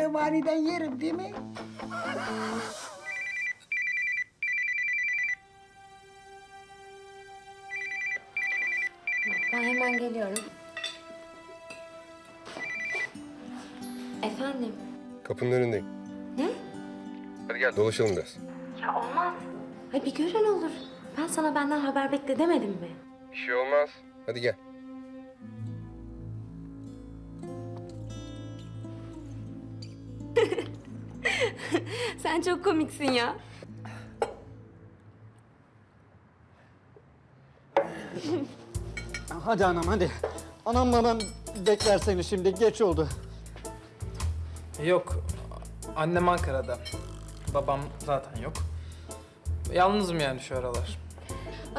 Vaniden yerim değil mi? Ben hemen geliyorum. Efendim? Kapının önündeyim. Ne? Hadi gel dolaşalım biraz. Ya olmaz. Ay bir gören olur. Ben sana benden haber bekle demedim mi? Bir şey olmaz. Hadi gel. Sen çok komiksin ya. Hadi anam hadi. Anam babam bekler seni şimdi geç oldu. Yok. Annem Ankara'da. Babam zaten yok. Yalnızım yani şu aralar.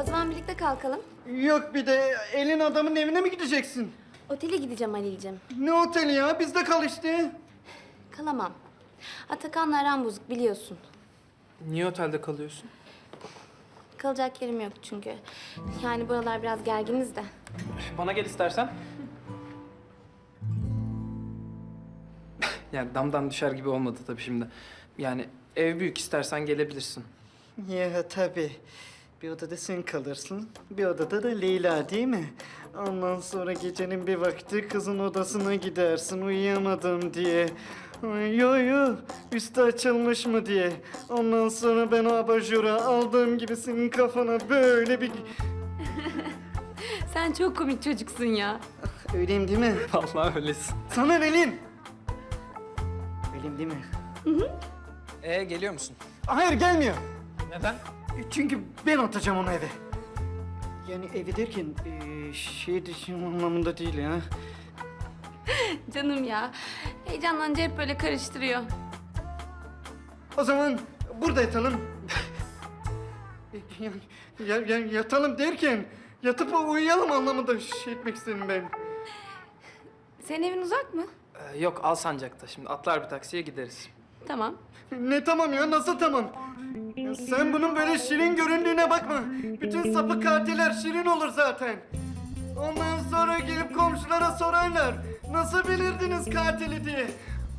O zaman birlikte kalkalım. Yok bir de elin adamın evine mi gideceksin? Otele gideceğim Halil'cim. Ne oteli ya bizde kal işte. Kalamam. Atakan'la aram bozuk biliyorsun. Niye otelde kalıyorsun? Kalacak yerim yok çünkü. Yani buralar biraz gerginiz de. Bana gel istersen. yani damdan düşer gibi olmadı tabii şimdi. Yani ev büyük istersen gelebilirsin. Ya tabii. Bir odada sen kalırsın, bir odada da Leyla değil mi? Ondan sonra gecenin bir vakti kızın odasına gidersin uyuyamadım diye. Ay, Yo yo, üstü açılmış mı diye. Ondan sonra ben o abajuru aldığım gibi senin kafana böyle bir... Sen çok komik çocuksun ya. Öyleyim değil mi? Vallahi öylesin. Sana öyleyim. Öyleyim değil mi? Ee geliyor musun? Hayır gelmiyor. Neden? Çünkü ben atacağım onu eve. Yani evi derken eee, şey dışım anlamında değil ya. Canım ya. Heyecanlanınca hep böyle karıştırıyor. O zaman burada yatalım. yani, ya, ya- yatalım derken yatıp uyuyalım anlamında şey etmek istedim ben. Senin evin uzak mı? Ee, yok Alsancak'ta şimdi atlar bir taksiye gideriz. Tamam. Ne tamam ya nasıl tamam? Ya sen bunun böyle şirin göründüğüne bakma. Bütün sapık katiller şirin olur zaten. Ondan sonra gelip komşulara sorarlar. Nasıl bilirdiniz katili diye.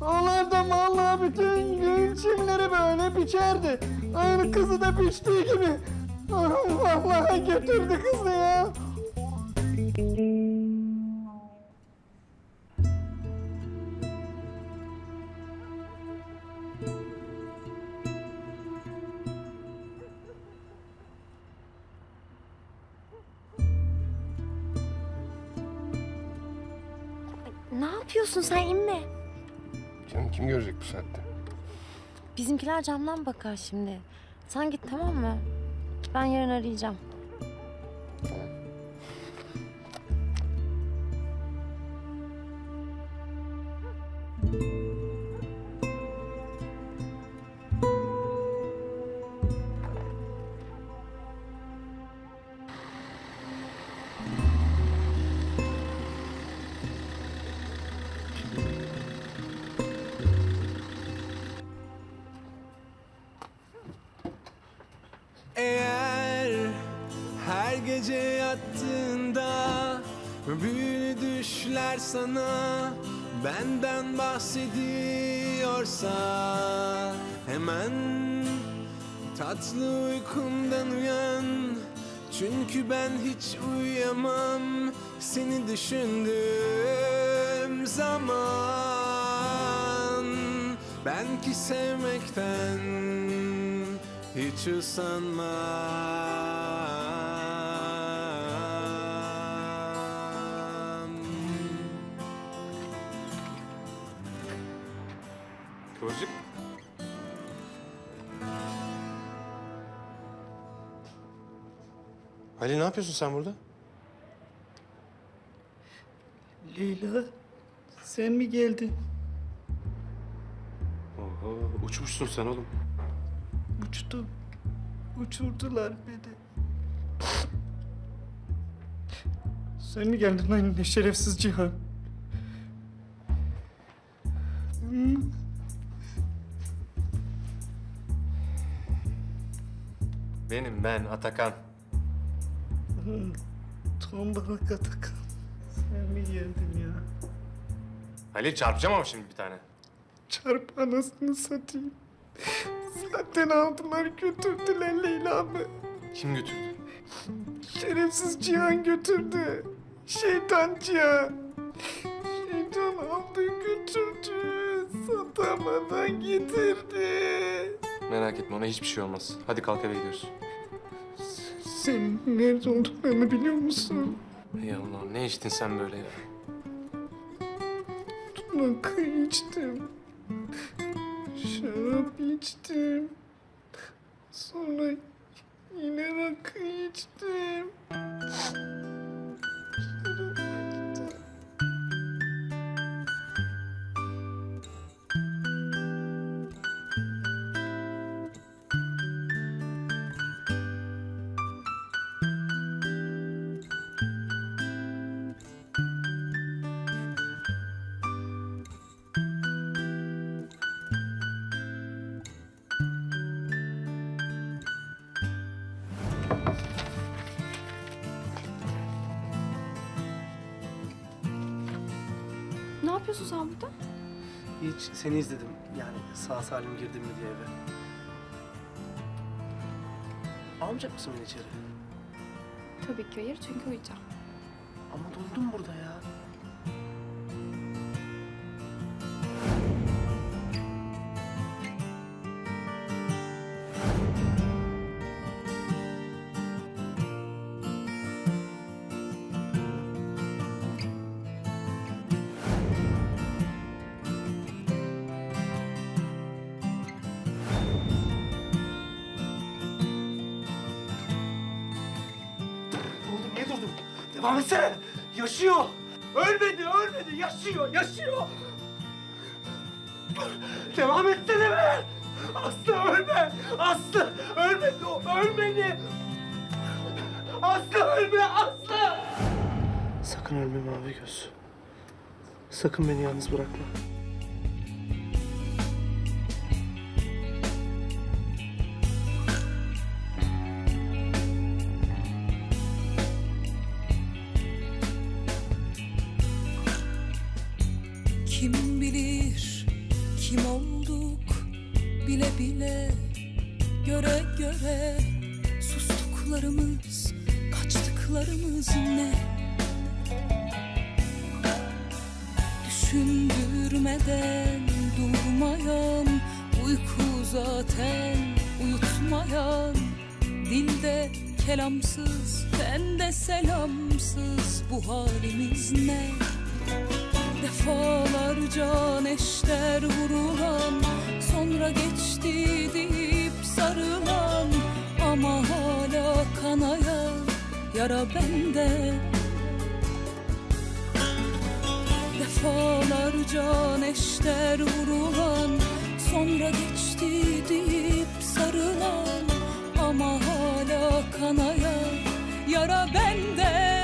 Onlar da vallahi bütün gün çimleri böyle biçerdi. Aynı kızı da biçtiği gibi. Ah, Vallahi götürdü kızı ya. Yapıyorsun sen inme. Canım kim görecek bu saatte? Bizimkiler camdan bakar şimdi. Sen git tamam mı? Ben yarın arayacağım. Eğer her gece yattığında büyülü düşler sana benden bahsediyorsa hemen tatlı uykundan uyan. Çünkü ben hiç uyuyamam seni düşündüğüm zaman. Ben ki sevmekten hiç usanmam Kıvırcık. Ali ne yapıyorsun sen burada? Leyla sen mi geldin? Oho uçmuşsun sen oğlum. Uçtum. Uçurdular beni. Sen mi geldin lan ne şerefsiz Cihan? Benim ben Atakan. Tombalak Atakan. Sen mi geldin ya? Ali çarpacağım ama şimdi bir tane. Çarp anasını satayım. Zaten aldılar götürdüler Leyla'mı. Kim götürdü? Şerefsiz Cihan götürdü. Şeytan Cihan. Şeytan aldı götürdü. Satamadan getirdi. Merak etme ona hiçbir şey olmaz. Hadi kalk eve gidiyoruz. Senin nerede olduklarını biliyor musun? Ey Allah'ım ne içtin sen böyle ya? Rakı içtim. Şarap içtim. Sonra yine rakı içtim. Ne yapıyorsun sen burada? Hiç seni izledim. Yani sağ salim girdim mi diye eve. Almayacak mısın beni içeri? Tabii ki hayır çünkü uyuyacağım. Ama dondum burada ya. Devam etsene. Yaşıyor. Ölmedi, ölmedi. Yaşıyor, yaşıyor. Devam etsene be. Aslı ölme. Aslı ölmedi o. Ölmedi. Aslı ölme. Aslı. Sakın ölme mavi göz. Sakın beni yalnız bırakma. Sustuklarımız kaçtıklarımız ne? Düşündürmeden durmayan uyku zaten uyutmayan. Dilde kelamsız bende selamsız bu halimiz ne? Defalarca neşter vurulan Sonra geçti deyip sarılan ama hala kanaya yara bende. Defalarca neşter vurulan Sonra geçti deyip sarılan Ama hala kanaya yara bende.